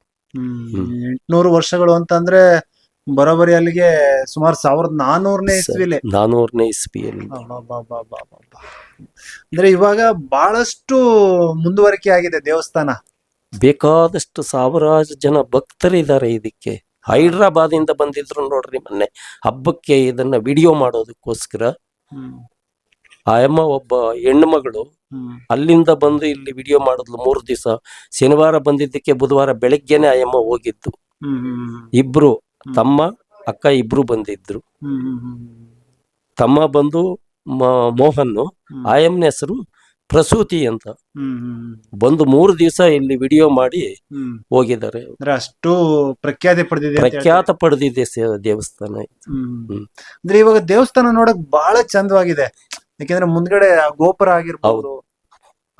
Speaker 5: ಎಂಟ್ನೂರು ವರ್ಷಗಳು ಅಂತಂದ್ರೆ ಬರೋಬರಿ ಅಲ್ಲಿಗೆ ಸುಮಾರು ಸಾವಿರದ ನಾನೂರನೇ ಇಸ್ವಿಲೆ.
Speaker 7: ನಾನೂರನೇ ಇಸ್ವಿಯಲ್ಲಿ.
Speaker 5: ಅಂದ್ರೆ ಇವಾಗ ಬಹಳಷ್ಟು ಮುಂದುವರಿಕೆ ಆಗಿದೆ ದೇವಸ್ಥಾನ.
Speaker 7: ಬೇಕಾದಷ್ಟು ಸಾವಿರಾರು ಜನ ಭಕ್ತರಿದ್ದಾರೆ ಇದಕ್ಕೆ. ಹೈದ್ರಾಬಾದ್ ಇಂದ ಬಂದಿದ್ರು ನೋಡ್ರಿ ಮೊನ್ನೆ. ಹಬ್ಬಕ್ಕೆ ಇದನ್ನ ವಿಡಿಯೋ ಮಾಡೋದಕ್ಕೋಸ್ಕರ
Speaker 5: ಆಯಮ್ಮ
Speaker 7: ಆ ಅಮ್ಮ ಒಬ್ಬ
Speaker 5: ಹೆಣ್ಮಗಳು
Speaker 7: ಅಲ್ಲಿಂದ ಬಂದು ಇಲ್ಲಿ ವಿಡಿಯೋ ಮಾಡಿದ್ಲು ಮೂರು ದಿವಸ. ಶನಿವಾರ ಬಂದಿದ್ದಕ್ಕೆ ಬುಧವಾರ ಬೆಳಗ್ಗೆನೆ ಆಯಮ್ಮ ಅಮ್ಮ ಹೋಗಿದ್ದು. ಇಬ್ರು ತಮ್ಮ ಅಕ್ಕ ಇಬ್ರು ಬಂದಿದ್ರು. ತಮ್ಮ ಬಂದು ಮೋಹನ್
Speaker 5: ಆಯಮ್ನ
Speaker 7: ಆಯಮ್ಮನ ಹೆಸರು ಪ್ರಸೂತಿ ಅಂತ ಬಂದು ಮೂರು ದಿವಸ ಇಲ್ಲಿ ವಿಡಿಯೋ ಮಾಡಿ ಹೋಗಿದ್ದಾರೆ.
Speaker 5: ಅಂದ್ರೆ ಅಷ್ಟು ಪ್ರಖ್ಯಾತಿ ಪಡೆದಿದೆ.
Speaker 7: ಪ್ರಖ್ಯಾತ ಪಡೆದಿದೆ ದೇವಸ್ಥಾನ.
Speaker 5: ಅಂದ್ರೆ ಇವಾಗ ದೇವಸ್ಥಾನ ನೋಡಕ್ ಬಹಳ ಚಂದವಾಗಿದೆ. ಯಾಕೆಂದ್ರೆ ಮುಂದ್ಗಡೆ ಗೋಪುರ ಆಗಿರ್ಬೋದು.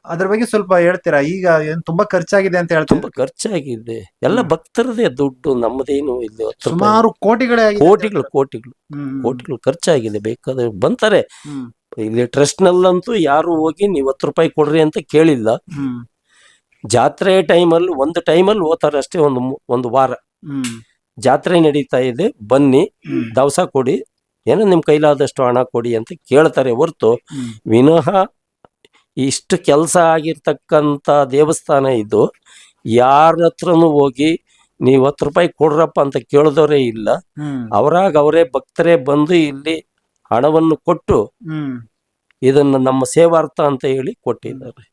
Speaker 5: ಅದ್ರ ಬಗ್ಗೆ ಸ್ವಲ್ಪ ಹೇಳ್ತೀರಾ? ಈಗ ಏನ್ ತುಂಬಾ ಖರ್ಚಾಗಿದೆ ಅಂತ ಹೇಳ್ತಾರೆ?
Speaker 7: ತುಂಬಾ ಖರ್ಚಾಗಿದೆ. ಎಲ್ಲ. ಭಕ್ತರದೇ ದುಡ್ಡು ನಮ್ಮದೇನು ಇಲ್ಲಿ
Speaker 5: ಸುಮಾರು ಕೋಟಿಗಳೇ
Speaker 7: ಕೋಟಿಗಳು ಕೋಟಿಗಳು. ಕೋಟಿಗಳು ಖರ್ಚಾಗಿದೆ. ಬೇಕಾದ್ರೆ ಬಂತಾರೆ. ಇಲ್ಲಿ ಟ್ರಸ್ಟ್ ನಲ್ಲಂತೂ ಯಾರು ಹೋಗಿ ನೀವು ಹತ್ತು ರೂಪಾಯಿ ಕೊಡ್ರಿ ಅಂತ ಕೇಳಿಲ್ಲ. ಜಾತ್ರೆ ಟೈಮಲ್ಲಿ ಒಂದು ಟೈಮಲ್ಲಿ ಹೋಗ್ತಾರೆ ಅಷ್ಟೇ ಒಂದು ಮು- ಒಂದು ವಾರ. ಜಾತ್ರೆ ನಡೀತಾ ಇದೆ ಬನ್ನಿ ದವಸ ಕೊಡಿ ಏನೋ ನಿಮ್ ಕೈಲಾದಷ್ಟು ಹಣ ಕೊಡಿ ಅಂತ ಕೇಳ್ತಾರೆ ಹೊರತು. ವಿನಃ ಇಷ್ಟು ಕೆಲಸ ಆಗಿರ್ತಕ್ಕಂಥ ದೇವಸ್ಥಾನ ಇದು ಯಾರ ಹತ್ರನೂ ಹೋಗಿ ನೀವು ಹತ್ತು ರೂಪಾಯಿ ಕೊಡ್ರಪ್ಪ ಅಂತ ಕೇಳಿದವರೇ ಇಲ್ಲ. ಅವರಾಗ ಅವರೇ ಭಕ್ತರೇ ಬಂದು ಇಲ್ಲಿ ಹಣವನ್ನು ಕೊಟ್ಟು ಇದನ್ನ ನಮ್ಮ ಸೇವಾರ್ಥ ಅಂತ ಹೇಳಿ ಕೊಟ್ಟಿದ್ದಾರೆ.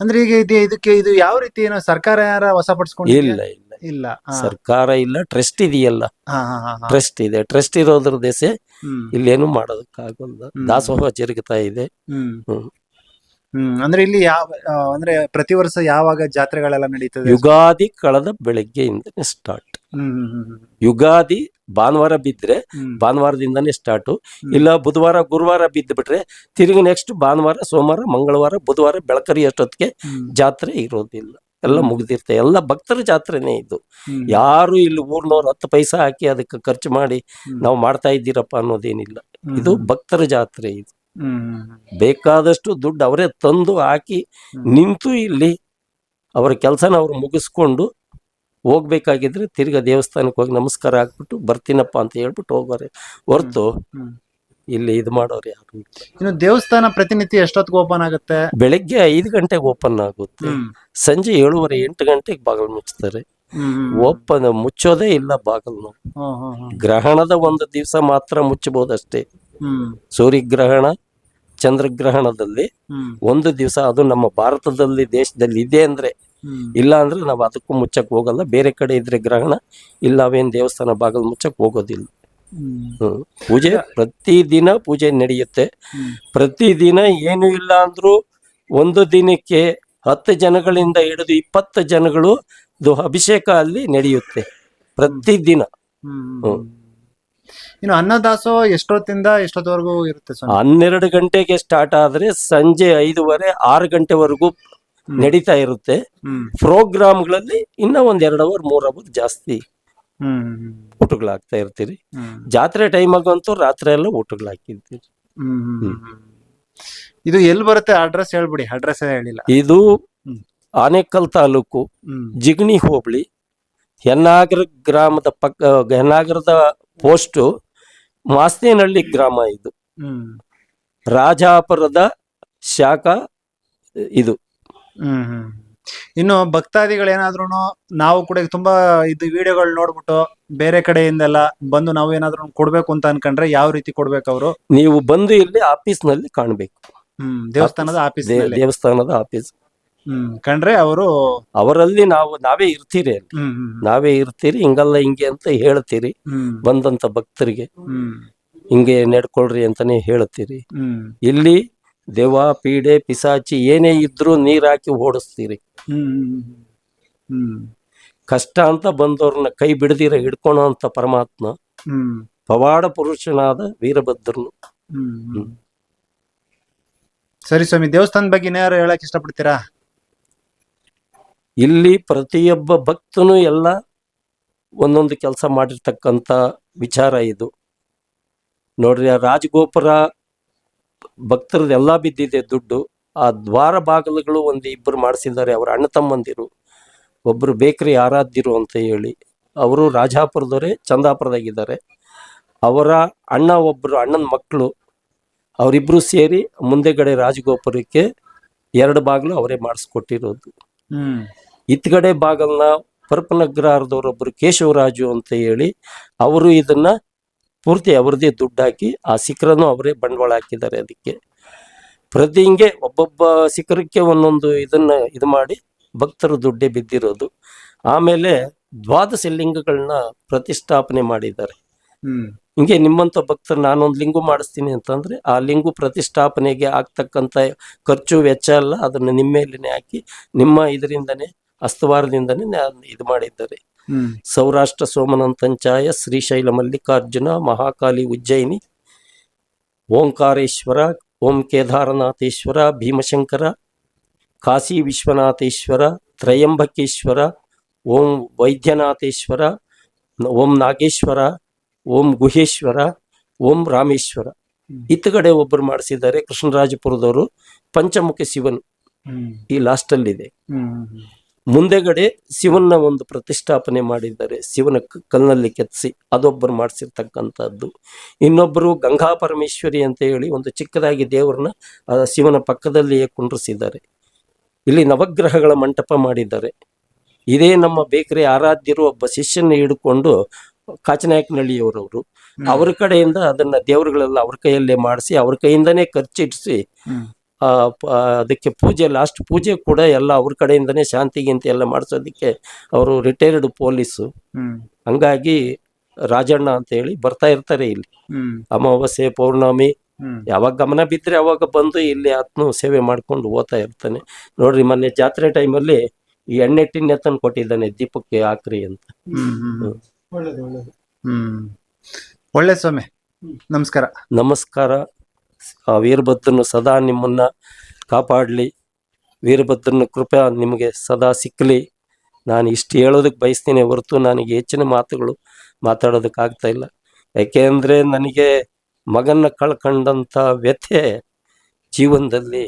Speaker 5: ಅಂದ್ರೆ ಈಗ ಇದು ಇದಕ್ಕೆ ಇದು ಯಾವ ರೀತಿ ಏನೋ ಸರ್ಕಾರ ಯಾರ ವಶಪಡಿಸ್ಕೊಂಡಿದ್ಯಾ?
Speaker 7: ಇಲ್ಲ ಇಲ್ಲ.
Speaker 5: ಇಲ್ಲ.
Speaker 7: ಸರ್ಕಾರ ಇಲ್ಲ ಟ್ರಸ್ಟ್ ಇದೆಯಲ್ಲ. ಟ್ರಸ್ಟ್ ಇದೆ. ಟ್ರಸ್ಟ್ ಇರೋದ್ರ ದೇಶ ಇಲ್ಲೇನು ಮಾಡೋದಕ್ಕಾಗಲ್ಲ. ದಾಸೋಹ ಜರುಗುತ್ತಾ ಇದೆ.
Speaker 5: ಹ್ಮ್. ಅಂದ್ರೆ ಇಲ್ಲಿ ಯಾವ ಆ, ಅಂದ್ರೆ ಪ್ರತಿ ವರ್ಷ ಯಾವಾಗ ಜಾತ್ರೆಗಳೆಲ್ಲ ನಡೀತದೆ
Speaker 7: ಯುಗಾದಿ ಕಳೆದ ಬೆಳಗ್ಗೆಯಿಂದನೇ ಸ್ಟಾರ್ಟ್
Speaker 5: ಹ್ಮ್, ಹ್ಮ್, ಹ್ಮ್, ಹ್ಮ್,
Speaker 7: ಯುಗಾದಿ ಭಾನುವಾರ ಬಿದ್ರೆ
Speaker 5: ಹ್ಮ್.
Speaker 7: ಭಾನುವಾರದಿಂದನೇ ಸ್ಟಾರ್ಟು ಇಲ್ಲ ಬುಧವಾರ ಗುರುವಾರ ಬಿದ್ದು ಬಿಟ್ರೆ ತಿರುಗಿ ನೆಕ್ಸ್ಟ್ ಭಾನುವಾರ ಸೋಮವಾರ ಮಂಗಳವಾರ ಬುಧವಾರ ಬೆಳಕರಿ ಅಷ್ಟೊತ್ತಿಗೆ
Speaker 5: ಹ್ಮ್,
Speaker 7: ಜಾತ್ರೆ ಇರೋದಿಲ್ಲ ಎಲ್ಲ ಮುಗಿದಿರ್ತೆ ಎಲ್ಲ ಭಕ್ತರ ಜಾತ್ರೆನೇ ಇದು
Speaker 5: ಹ್ಮ್.
Speaker 7: ಯಾರು ಇಲ್ಲಿ ಊರ್ನವ್ರು ಹತ್ತು ಪೈಸಾ ಹಾಕಿ ಅದಕ್ಕೆ ಖರ್ಚು ಮಾಡಿ
Speaker 5: ಹ್ಮ್.
Speaker 7: ನಾವು ಮಾಡ್ತಾ ಇದ್ದೀರಪ್ಪ ಅನ್ನೋದೇನಿಲ್ಲ
Speaker 5: ಹ್ಮ್.
Speaker 7: ಇದು ಭಕ್ತರ ಜಾತ್ರೆ ಇದು. ಬೇಕಾದಷ್ಟು ದುಡ್ಡು ಅವರೇ ತಂದು ಹಾಕಿ ನಿಂತು ಇಲ್ಲಿ ಅವರ ಕೆಲಸನ ಅವ್ರು ಮುಗಿಸ್ಕೊಂಡು ಹೋಗ್ಬೇಕಾಗಿದ್ರೆ ತಿರ್ಗಾ ದೇವಸ್ಥಾನಕ್ಕೆ ಹೋಗಿ ನಮಸ್ಕಾರ ಹಾಕ್ಬಿಟ್ಟು ಬರ್ತೀನಪ್ಪ ಅಂತ ಹೇಳ್ಬಿಟ್ಟು ಹೋಗೋರೆ. ಹೊರ್ತು ಇಲ್ಲಿ ಇದು ಮಾಡೋರು ಯಾರು ಇಲ್ಲ.
Speaker 5: ಇನ್ನು ದೇವಸ್ಥಾನ ಪ್ರತಿನಿತ್ಯ ಎಷ್ಟೊತ್ತಿಗೆ ಓಪನ್ ಆಗುತ್ತೆ?
Speaker 7: ಬೆಳಗ್ಗೆ ಐದು ಗಂಟೆಗೆ ಓಪನ್ ಆಗುತ್ತೆ. ಸಂಜೆ ಏಳುವರೆ ಎಂಟು ಗಂಟೆಗೆ ಬಾಗಿಲು ಮುಚ್ತಾರೆ. ಓಪನ್ ಮುಚ್ಚೋದೇ ಇಲ್ಲ ಬಾಗಿಲು. ಗ್ರಹಣದ ಒಂದು ದಿವಸ ಮಾತ್ರ ಮುಚ್ಚಬಹುದಷ್ಟೇ.
Speaker 5: ಸೂರ್ಯ
Speaker 7: ಸೂರ್ಯಗ್ರಹಣ ಚಂದ್ರಗ್ರಹಣದಲ್ಲಿ ಒಂದು ದಿವಸ ಅದು ನಮ್ಮ ಭಾರತದಲ್ಲಿ ದೇಶದಲ್ಲಿ ಇದೆ ಅಂದ್ರೆ. ಇಲ್ಲ ಅಂದ್ರೆ ನಾವು ಅದಕ್ಕೂ ಮುಚ್ಚಕ್ ಹೋಗಲ್ಲ ಬೇರೆ ಕಡೆ ಇದ್ರೆ ಗ್ರಹಣ ಇಲ್ಲ ಅವೇನ್ ದೇವಸ್ಥಾನ ಬಾಗಲ್ ಮುಚ್ಚಕ್ ಹೋಗೋದಿಲ್ಲ
Speaker 5: ಹ್ಮ್.
Speaker 7: ಪ್ರತಿ ಪೂಜೆ ಪ್ರತಿದಿನ ಪೂಜೆ ನಡೆಯುತ್ತೆ. ಪ್ರತಿದಿನ ಏನು ಇಲ್ಲ ಅಂದ್ರು ಒಂದು ದಿನಕ್ಕೆ ಹತ್ತು ಜನಗಳಿಂದ ಹಿಡಿದು ಇಪ್ಪತ್ತು ಜನಗಳು ಅಭಿಷೇಕ ಅಲ್ಲಿ ನಡೆಯುತ್ತೆ ಪ್ರತಿದಿನ ಹ್ಮ್.
Speaker 2: ಇನ್ನು ಅನ್ನದಾಸೋಹ ಎಷ್ಟೊತ್ತಿಂದ ಎಷ್ಟೊತ್ತವರೆಗೂ ಇರುತ್ತೆ ಸ್ವಾಮಿ?
Speaker 7: ಹನ್ನೆರಡು ಗಂಟೆಗೆ ಸ್ಟಾರ್ಟ್ ಆದ್ರೆ ಸಂಜೆ ಐದುವರೆ ಆರು ಗಂಟೆವರೆಗೂ ನಡೀತಾ ಇರುತ್ತೆ.
Speaker 2: ಪ್ರೋಗ್ರಾಮ್
Speaker 7: ಪ್ರೋಗ್ರಾಮ್ಗಳಲ್ಲಿ ಇನ್ನ ಒಂದ್ ಎರಡು ಅವರ್ ಮೂರ್ ಅವರ್ ಜಾಸ್ತಿ
Speaker 2: ಹ್ಮ್
Speaker 7: ಊಟಗಳಾಗ್ತಾ ಇರ್ತೀರಿ.
Speaker 2: ಹ್ಮ್.
Speaker 7: ಜಾತ್ರೆ ಆಗಂತೂ ರಾತ್ರಿ ಎಲ್ಲ ಊಟಗಳಾಕಿರ್ತೀರಿ
Speaker 2: ಹ್ಮ್ ಹ್ಮ್ ಹ್ಮ್ ಹ್ಮ್. ಇದು ಎಲ್ಲಿ ಬರುತ್ತೆ? ಅಡ್ರೆಸ್ ಹೇಳ್ಬಿಡಿ. ಅಡ್ರೆಸ್ ಹೇಳಿಲ್ಲ.
Speaker 7: ಇದು
Speaker 2: ಹ್ಮ್.
Speaker 7: ಆನೇಕಲ್ ತಾಲೂಕು
Speaker 2: ಜಿಗ್ನಿ
Speaker 7: ಜಿಗಣಿ ಹೋಬಳಿ ಹೆನ್ನಾಗರ ಗ್ರಾಮದ ಪಕ್ಕ ಹೆನ್ನಾಗರದ ಪೋಸ್ಟು ಮಾಸ್ನೇನಹಳ್ಳಿ ಗ್ರಾಮ ಇದು.
Speaker 2: ಹ್ಮ್.
Speaker 7: ರಾಜಾಪುರದ ಶಾಖಾ ಇದು.
Speaker 2: ಹ್ಮ್ ಹ್ಮ್. ಇನ್ನು ಭಕ್ತಾದಿಗಳೇನಾದ್ರೂ ನಾವು ಕೂಡ ಈಗ ತುಂಬಾ ಇದು ವಿಡಿಯೋಗಳು ನೋಡ್ಬಿಟ್ಟು ಬೇರೆ ಕಡೆಯಿಂದೆಲ್ಲ ಬಂದು ನಾವು ಏನಾದ್ರು ಕೊಡ್ಬೇಕು ಅಂತ ಅನ್ಕೊಂಡ್ರೆ ಯಾವ ರೀತಿ ಕೊಡ್ಬೇಕು ಅವರು?
Speaker 7: ನೀವು ಬಂದು ಇಲ್ಲಿ ಆಫೀಸ್ನಲ್ಲಿ ಕಾಣಬೇಕು.
Speaker 2: ಹ್ಮ್ ದೇವಸ್ಥಾನದ ಆಫೀಸ್.
Speaker 7: ದೇವಸ್ಥಾನದ ಆಫೀಸ್.
Speaker 2: ಕಂಡ್ರೆ ಅವರು
Speaker 7: ಅವರಲ್ಲಿ ನಾವು ನಾವೇ ಇರ್ತೀರಿ ನಾವೇ ಇರ್ತೀರಿ ಹಿಂಗಲ್ಲ ಹಿಂಗೆ ಅಂತ ಹೇಳ್ತೀರಿ. ಬಂದಂತ ಭಕ್ತರಿಗೆ. ಹಿಂಗೆ ನೆಡ್ಕೊಳ್ರಿ ಅಂತಾನೆ ಹೇಳ್ತೀರಿ. ಇಲ್ಲಿ ದೇವ ಪೀಡೆ ಪಿಸಾಚಿ ಏನೇ ಇದ್ರೂ ನೀರ್ ಹಾಕಿ ಓಡಿಸ್ತೀರಿ. ಕಷ್ಟ ಅಂತ ಬಂದವ್ರನ್ನ ಕೈ ಬಿಡದಿರ ಹಿಡ್ಕೊಳೋ ಅಂತ ಪರಮಾತ್ಮ
Speaker 2: ಹ್ಮ್.
Speaker 7: ಪವಾಡ ಪುರುಷನಾದ ವೀರಭದ್ರನು.
Speaker 2: ಸರಿ ಸ್ವಾಮಿ ದೇವಸ್ಥಾನದ ಬಗ್ಗೆ ಏನಾರು ಹೇಳಕ್ ಇಷ್ಟಪಡ್ತೀರಾ?
Speaker 7: ಇಲ್ಲಿ ಪ್ರತಿಯೊಬ್ಬ ಭಕ್ತನು ಎಲ್ಲ ಒಂದೊಂದು ಕೆಲಸ ಮಾಡಿರ್ತಕ್ಕಂಥ ವಿಚಾರ ಇದು. ನೋಡ್ರಿ, ಆ ರಾಜಗೋಪುರ ಭಕ್ತರದೆಲ್ಲ ಬಿದ್ದಿದೆ ದುಡ್ಡು. ಆ ದ್ವಾರ ಬಾಗಿಲುಗಳು ಒಂದು ಇಬ್ಬರು ಮಾಡಿಸಿದ್ದಾರೆ, ಅವರ ಅಣ್ಣ ತಮ್ಮಂದಿರು. ಒಬ್ಬರು ಬೇಕರಿ ಆರಾಧ್ಯರು ಅಂತ ಹೇಳಿ. ಅವರು ರಾಜಾಪುರದವರೇ, ಚಂದಾಪುರದಾಗಿದ್ದಾರೆ. ಅವರ ಅಣ್ಣ ಒಬ್ಬರು ಅಣ್ಣನ ಮಕ್ಕಳು ಅವರಿಬ್ಬರು ಸೇರಿ ಮುಂದೆಗಡೆ ರಾಜಗೋಪುರಕ್ಕೆ ಎರಡು ಬಾಗಿಲು ಅವರೇ ಮಾಡಿಸ್ಕೊಟ್ಟಿರೋದು. ಇತ್ಗಡೆ ಬಾಗಲ್ನ ಪರಪನಗ್ರಹಾರದವರೊಬ್ಬರು ಕೇಶವರಾಜು ಅಂತ ಹೇಳಿ ಅವರು ಇದನ್ನ ಪೂರ್ತಿ ಅವರದೇ ದುಡ್ಡು ಹಾಕಿ ಆ ಸಿಖರನ್ನು ಅವರೇ ಬಂಡವಾಳ ಹಾಕಿದ್ದಾರೆ ಅದಕ್ಕೆ. ಪ್ರತಿ ಹಿಂಗೆ ಒಬ್ಬೊಬ್ಬ ಸಿಖರಕ್ಕೆ ಒಂದೊಂದು ಇದನ್ನ ಇದು ಮಾಡಿ ಭಕ್ತರು ದುಡ್ಡೇ ಬಿದ್ದಿರೋದು. ಆಮೇಲೆ ದ್ವಾದಶ ಲಿಂಗಗಳನ್ನ ಪ್ರತಿಷ್ಠಾಪನೆ ಮಾಡಿದ್ದಾರೆ. ಹಿಂಗೆ ನಿಮ್ಮಂತ ಭಕ್ತರು ನಾನೊಂದು ಲಿಂಗು ಮಾಡಿಸ್ತೀನಿ ಅಂತಂದ್ರೆ ಆ ಲಿಂಗು ಪ್ರತಿಷ್ಠಾಪನೆಗೆ ಆಗ್ತಕ್ಕಂಥ ಖರ್ಚು ವೆಚ್ಚ ಎಲ್ಲ ಅದನ್ನ ನಿಮ್ಮ ಮೇಲೇನೆ ಹಾಕಿ ನಿಮ್ಮ ಇದರಿಂದನೇ ಅಸ್ತವಾರದಿಂದನೇ ಇದು ಮಾಡಿದ್ದಾರೆ. ಸೌರಾಷ್ಟ್ರ ಸೋಮನಂತಂಚಾಯ ಶ್ರೀಶೈಲ ಮಲ್ಲಿಕಾರ್ಜುನ ಮಹಾಕಾಲಿ ಉಜ್ಜಯಿನಿ ಓಂಕಾರೇಶ್ವರ ಓಂ ಕೇದಾರನಾಥೇಶ್ವರ ಭೀಮಶಂಕರ ಕಾಶಿ ವಿಶ್ವನಾಥೇಶ್ವರ ತ್ರಯಂಬಕೇಶ್ವರ ಓಂ ವೈದ್ಯನಾಥೇಶ್ವರ ಓಂ ನಾಗೇಶ್ವರ ಓಂ ಗುಹೇಶ್ವರ ಓಂ ರಾಮೇಶ್ವರ. ಇತ್ತಗಡೆ ಒಬ್ಬರು ಮಾಡಿಸಿದ್ದಾರೆ ಕೃಷ್ಣರಾಜಪುರದವರು ಪಂಚಮುಖಿ ಶಿವನ್. ಈ ಲಾಸ್ಟಲ್ಲಿದೆ ಮುಂದೆಗಡೆ ಶಿವನ ಒಂದು ಪ್ರತಿಷ್ಠಾಪನೆ ಮಾಡಿದ್ದಾರೆ. ಶಿವನ ಕಲ್ನಲ್ಲಿ ಕಲ್ಲಿನಲ್ಲಿ ಕೆತ್ತಿಸಿ ಅದೊಬ್ಬರು ಮಾಡಿಸಿರ್ತಕ್ಕಂಥದ್ದು. ಇನ್ನೊಬ್ಬರು ಗಂಗಾ ಪರಮೇಶ್ವರಿ ಅಂತ ಹೇಳಿ ಒಂದು ಚಿಕ್ಕದಾಗಿ ದೇವರನ್ನ ಶಿವನ ಪಕ್ಕದಲ್ಲಿಯೇ ಕುಂಡ್ರಿಸಿದ್ದಾರೆ. ಇಲ್ಲಿ ನವಗ್ರಹಗಳ ಮಂಟಪ ಮಾಡಿದ್ದಾರೆ. ಇದೇ ನಮ್ಮ ಬೇಕರಿ ಆರಾಧ್ಯರು ಒಬ್ಬ ಶಿಷ್ಯನ ಹಿಡ್ಕೊಂಡು ಕಾಚನಾಯಕನಹಳ್ಳಿಯವರವರು. ಅವ್ರ ಕಡೆಯಿಂದ ಅದನ್ನ ದೇವರುಗಳೆಲ್ಲ ಅವ್ರ ಕೈಯಲ್ಲೇ ಮಾಡಿಸಿ ಅವ್ರ ಕೈಯಿಂದನೇ ಖರ್ಚಿಡಿಸಿ ಅದಕ್ಕೆ ಪೂಜೆ ಲಾಸ್ಟ್ ಪೂಜೆ ಕೂಡ ಎಲ್ಲ ಅವ್ರ ಕಡೆಯಿಂದನೇ ಶಾಂತಿ ಗಿಂತಿ ಎಲ್ಲ ಮಾಡಿಸೋದಕ್ಕೆ ಅವರು ರಿಟೈರ್ಡ್ ಪೊಲೀಸು ಹಂಗಾಗಿ ರಾಜಣ್ಣ ಅಂತ ಹೇಳಿ ಬರ್ತಾ ಇರ್ತಾರೆ ಇಲ್ಲಿ. ಅಮಾವಾಸ್ಯೆ ಪೌರ್ಣಮಿ ಯಾವಾಗ ಗಮನ ಬಿದ್ರೆ ಅವಾಗ ಬಂದು ಇಲ್ಲಿ ಆತ್ನು ಸೇವೆ ಮಾಡ್ಕೊಂಡು ಓದ್ತಾ ಇರ್ತಾನೆ. ನೋಡ್ರಿ ಮೊನ್ನೆ ಜಾತ್ರೆ ಟೈಮಲ್ಲಿ ಈ ಎಣ್ಣೆ ಟಿನ್ ತಂದು ಕೊಟ್ಟಿದ್ದಾನೆ ದೀಪಕ್ಕೆ ಹಾಕ್ರಿ ಅಂತ.
Speaker 2: ಹ್ಮ್. ಹ್ಮ್. ಒಳ್ಳೇದು ಒಳ್ಳೇದು. ಹ್ಮ್. ಒಳ್ಳೆ ಸ್ವಾಮಿ. ನಮಸ್ಕಾರ.
Speaker 7: ನಮಸ್ಕಾರ. ಆ ವೀರಭದ್ರನು ಸದಾ ನಿಮ್ಮನ್ನ ಕಾಪಾಡಲಿ. ವೀರಭದ್ರನ ಕೃಪೆ ನಿಮಗೆ ಸದಾ ಸಿಕ್ಕಲಿ ನಾನು ಇಷ್ಟು ಹೇಳೋದಕ್ಕೆ ಬಯಸ್ತೀನಿ ಹೊರತು ನನಗೆ ಹೆಚ್ಚಿನ ಮಾತುಗಳು ಮಾತಾಡೋದಕ್ಕೆ ಆಗ್ತಾ ಇಲ್ಲ. ಯಾಕೆಂದರೆ ನನಗೆ ಮಗನ್ನ ಕಳ್ಕೊಂಡಂಥ ವ್ಯಥೆ ಜೀವನದಲ್ಲಿ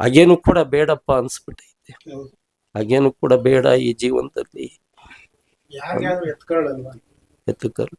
Speaker 7: ಹಾಗೇನು ಕೂಡ ಬೇಡಪ್ಪ ಅನಿಸ್ಬಿಟ್ಟೈತೆ. ಹಾಗೇನು ಕೂಡ ಬೇಡ ಈ ಜೀವನದಲ್ಲಿ. ಎತ್ತುಕರು.